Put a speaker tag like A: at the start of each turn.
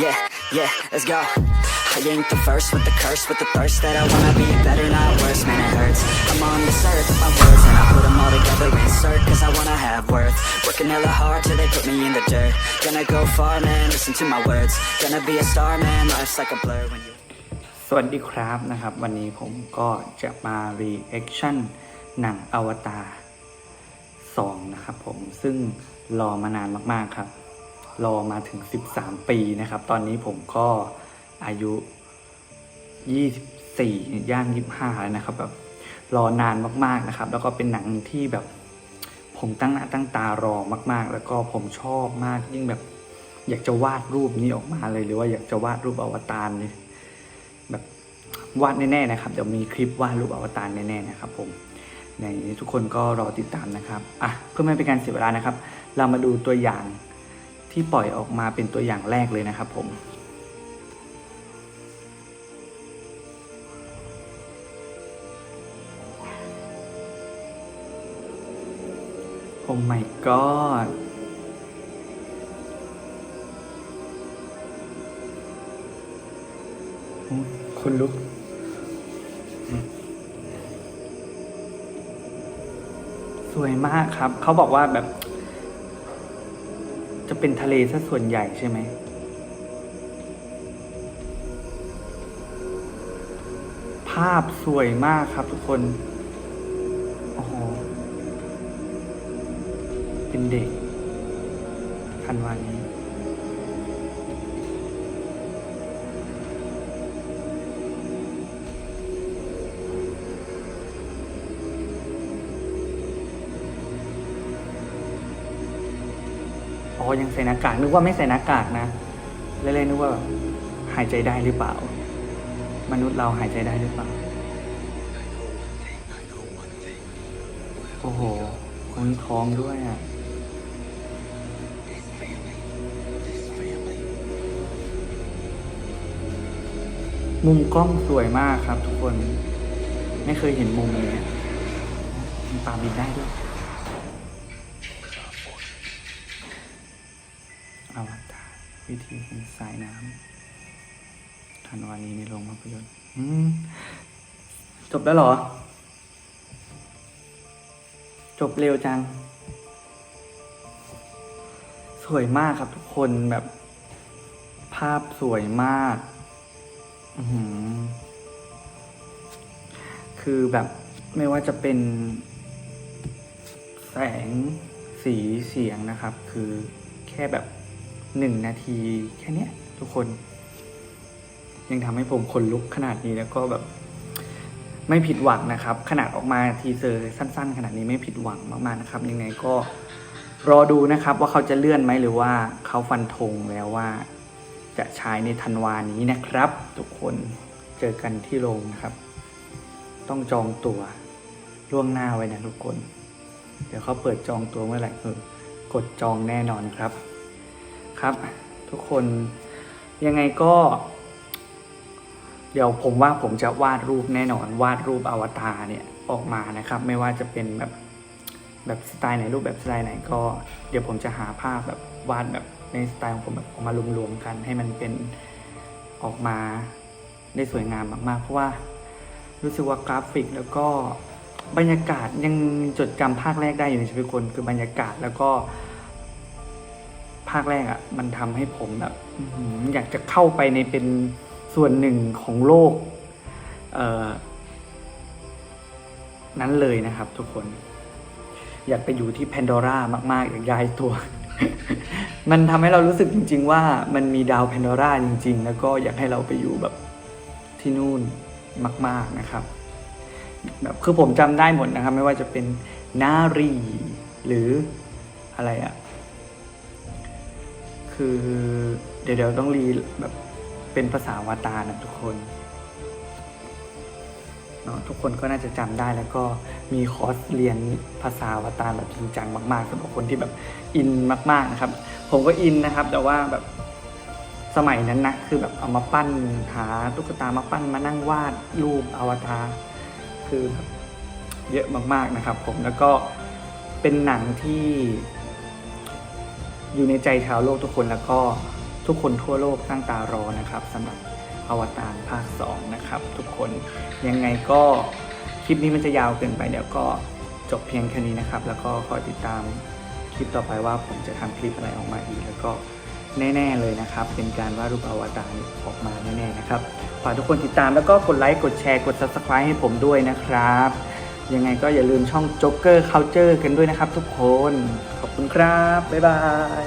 A: Yeah, yeah, let's go. I ain't the first with the curse, with the thirst that I wanna be better, not worse, man, it hurts. I'm on this earth with my words, and I put them all together, insert, cause I wanna have worth. Working hella hard till they put me in the dirt. Gonna go far, man, listen to my words. Gonna be a star, man, life's like a blur when you.
B: สวัสดีครับนะครับ วันนี้ผมก็จะมา reaction หนังอวตาร2นะครับผมซึ่งรอมานานมากๆครับ รอมาถึง 13 ปีนะครับ ตอนนี้ผมก็อายุ 24ย่าง25แล้วนะครับแบบรอนานมากๆนะครับ แล้วก็เป็นหนังที่แบบ ผมตั้งหน้าตั้งตารอมาก ๆ แล้วก็ผมชอบมากยิ่งแบบ อยากจะวาดรูปนี้ออกมาเลย หรือว่าอยากจะวาดรูปอวตารเลยแบบวาดแน่ๆนะครับเดี๋ยวมีคลิปวาดรูปอวตารแน่ๆนะครับผมในทุกคนก็รอติดตามนะครับอะเพื่อไม่เป็นการเสียเวลานะครับ เรามาดูตัวอย่าง ที่ปล่อยออกมาเป็นตัวอย่างแรกเลยนะครับผมโอ้ my god อืมคนลุกสวยมากครับ เขาบอกว่าแบบ เป็นทะเลซะส่วนใหญ่ใช่ไหมภาพสวยมากครับทุกคน โอ้โห เป็นเด็ก อ๋อยังใส่หน้ากากนึกว่าไม่ใส่หน้ากากนะเล่นๆนึกว่าแบบหายใจได้หรือเปล่า มนุษย์เราหายใจได้หรือเปล่า โอ้โหคนท้องด้วยอะมุมกล้องสวยมากครับทุกคน ไม่เคยเห็นมุมนี่ยมีปลาบินได้ด้วย อวตารวิธีเห็นสายน้ำทันวันนี้ในโรงภาพยนตร์จบแล้วเหรอ จบเร็วจัง สวยมากครับทุกคนแบบ ภาพสวยมากอืคือแบบไม่ว่าจะเป็น แสงสีเสียงนะครับ คือแค่แบบ หนึ่งนาทีแค่เนี้ยทุกคน ยังทำให้ผมขนลุกขนาดนี้แล้วก็แบบ ไม่ผิดหวังนะครับ ขนาดออกมาทีเซอร์สั้น ๆ ขนาดนี้ไม่ผิดหวังมากๆนะครับ ยังไงก็รอดูนะครับ ว่าเขาจะเลื่อนไหมหรือว่าเขาฟันธงแล้วว่า จะฉายในธันวานี้นะครับ ทุกคนเจอกันที่โรงนะครับ ต้องจองตัวล่วงหน้าไว้นะทุกคน เดี๋ยวเขาเปิดจองตัวเมื่อไหร่เออกดจองแน่นอนครับ ครับ ทุกคนยังไงก็ เดี๋ยวผมว่าผมจะวาดรูปแน่นอน วาดรูปอวตารเนี่ยออกมานะครับ ไม่ว่าจะเป็นแบบแบบสไตล์ไหนรูปแบบสไตล์ไหนก็ เดี๋ยวผมจะหาภาพแบบวาดแบบในสไตล์ของผมแบบออกมารวมๆกัน ให้มันเป็นออกมาได้สวยงามมากๆ เพราะว่ารู้สึกว่ากราฟิกแล้วก็บรรยากาศยังจดจำภาคแรกได้อยู่ในชีวิตคนคือบรรยากาศแล้วก็ ภาคแรกอะ่ะ มันทำให้ผมแบบอยากจะเข้าไปในเป็นส่วนหนึ่งของโลกเออนั้นเลยนะครับทุกคน อยากไปอยู่ที่แพนดอร่ามาก ๆ อยากย้ายตัว มันทำให้เรารู้สึกจริง ๆ ว่ามันมีดาวแพนดอร่าจริง ๆ แล้วก็อยากให้เราไปอยู่แบบที่นู่นมาก ๆนะครับ แบบคือผมจำได้หมดนะครับ ไม่ว่าจะเป็นนารี หรืออะไรอะ คือเดี๋ยวเดี๋ยวต้องรีแบบเป็นภาษาวาตานะทุกคนเนาะทุกคนก็น่าจะจำได้แล้วก็มีคอร์สเรียนภาษาวาตารแบบจริงจังมากๆสำหรับคนที่แบบอินมากๆนะครับ ผมก็อินนะครับ แต่ว่าแบบสมัยนั้นนะคือแบบเอามาปั้นหาตุ๊กตามาปั้นมานั่งวาดรูปอวตารคือแบบเยอะมากๆนะครับ ผมแล้วก็เป็นหนังที่ อยู่ในใจชาวโลกทุกคนแล้วก็ทุกคนทั่วโลกตั้งตารอนะครับสำหรับอวตารภาค 2 นะครับ ทุกคนยังไงก็คลิปนี้มันจะยาวเกินไปเดี๋ยวก็จบเพียงแค่นี้นะครับ แล้วก็คอยติดตามคลิปต่อไปว่าผมจะทำคลิปอะไรออกมาอีก แล้วก็แน่ ๆเลยนะครับ เป็นการวาดรูปอวตารออกมาแน่ๆนะครับฝากทุกคนติดตามแล้วก็กดไลค์กดแชร์กด subscribe ให้ผมด้วยนะครับ ยังไงก็อย่าลืมช่อง Joker Culture กันด้วยนะครับทุกคน ขอบคุณครับ บ๊ายบาย